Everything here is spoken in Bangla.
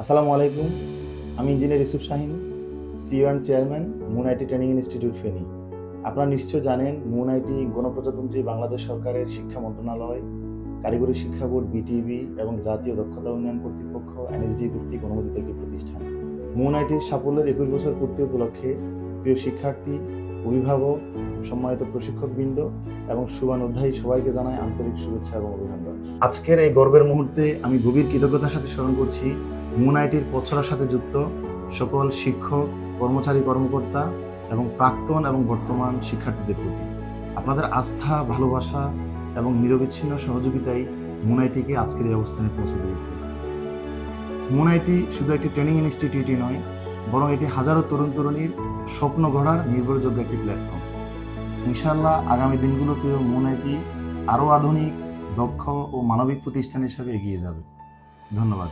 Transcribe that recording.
আসসালামু আলাইকুম, আমি engineer Yusuf Shahin CEO and chairman Moon IT training institute Feni আপনারা নিশ্চয় জানেন মুন আইটি গণপ্রজাতন্ত্রী বাংলাদেশ সরকারের শিক্ষা মন্ত্রণালয়, কারিগরি শিক্ষা বোর্ড বিটিবি এবং জাতীয় দক্ষতা উন্নয়ন কর্তৃপক্ষ এনএসডি কর্তৃক অনুমোদিত একটি প্রতিষ্ঠান। মুন আইটির সাফল্যের একুশ বছর পূর্তি উপলক্ষে প্রিয় শিক্ষার্থী, অভিভাবক, সম্মানিত প্রশিক্ষকবৃন্দ এবং শুভানুধ্যায়ী সবাইকে জানাই আন্তরিক শুভেচ্ছা এবং অভিনন্দন। আজকের এই গর্বের মুহূর্তে আমি গভীর কৃতজ্ঞতার সাথে স্মরণ করছি মুন আইটির পছড়ার সাথে যুক্ত সকল শিক্ষক, কর্মচারী, কর্মকর্তা এবং প্রাক্তন এবং বর্তমান শিক্ষার্থীদের প্রতি। আপনাদের আস্থা, ভালোবাসা এবং নিরবিচ্ছিন্ন সহযোগিতাই মুন আইটিকে আজকের এই অবস্থানে পৌঁছে দিয়েছে। মুন আইটি শুধু একটি ট্রেনিং ইনস্টিটিউটই নয়, বরং এটি হাজারো তরুণ তরুণীর স্বপ্ন গড়ার নির্ভরযোগ্য একটি প্ল্যাটফর্ম। ইনশাআল্লাহ আগামী দিনগুলোতেও মুন আইটি আরও আধুনিক, দক্ষ ও মানবিক প্রতিষ্ঠান হিসাবে এগিয়ে যাবে। ধন্যবাদ।